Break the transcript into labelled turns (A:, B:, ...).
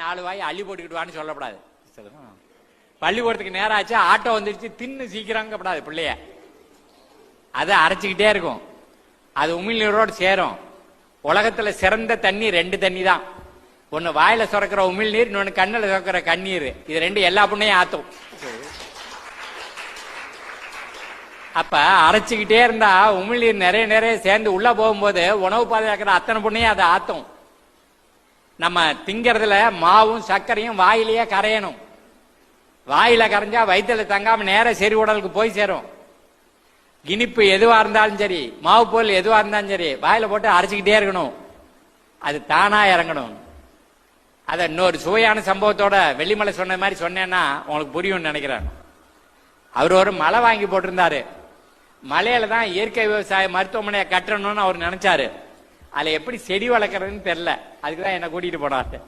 A: நாலு வாய் அள்ளி போட்டுக்கிட்டு வான்னு சொல்லக்கூடாது பள்ளிக்கூடத்துக்கு நேரம் ஆச்சு ஆட்டோ வந்துருச்சு தின்னு சீக்கிரங்கப்படாது பிள்ளைய. அது அரைச்சிக்கிட்டே இருக்கும். அது உமிழ்நீரோடு சேரும். உலகத்துல சிறந்த தண்ணி ரெண்டு தண்ணி தான் ஒன்னு வாயில சுரக்கிற உமிழ்நீர் இன்னொன்னு கண்ணில் சுரக்கிற கண்ணீர். இது ரெண்டு எல்லா புண்ணையும் ஆத்தும். அப்ப அரைச்சுக்கிட்டே இருந்தா உமிழ்நீர் நிறைய நிறைய சேர்ந்து உள்ள போகும்போது உணவு பாதுகாக்கிற அத்தனை புண்ணையும் அதை ஆத்தும். நம்ம திங்கறதுல மாவும் சர்க்கரையும் வாயிலேயே கரையணும். வாயில கரைஞ்சா வயிற்றுல தங்காம நேர செறி உடலுக்கு போய் சேரும். இனிப்பு எதுவா இருந்தாலும் சரி மாவு பொருள் எதுவா இருந்தாலும் சரி வாயில போட்டு அரைச்சிக்கிட்டே இருக்கணும். அது தானா இறங்கணும். அத இன்னொரு சுவையான சம்பவத்தோட வெள்ளிமலை சொன்ன மாதிரி சொன்னேன்னா உங்களுக்கு புரியும்னு நினைக்கிறேன். அவர் ஒரு மலை வாங்கி போட்டிருந்தாரு. மலையில தான் இயற்கை விவசாய மருத்துவமனையை கட்டணும்னு அவர் நினைச்சாரு. அதில் எப்படி செடி வளர்க்குறதுன்னு தெரில அதுக்கு தான் என்னை கூட்டிகிட்டு போனாரு.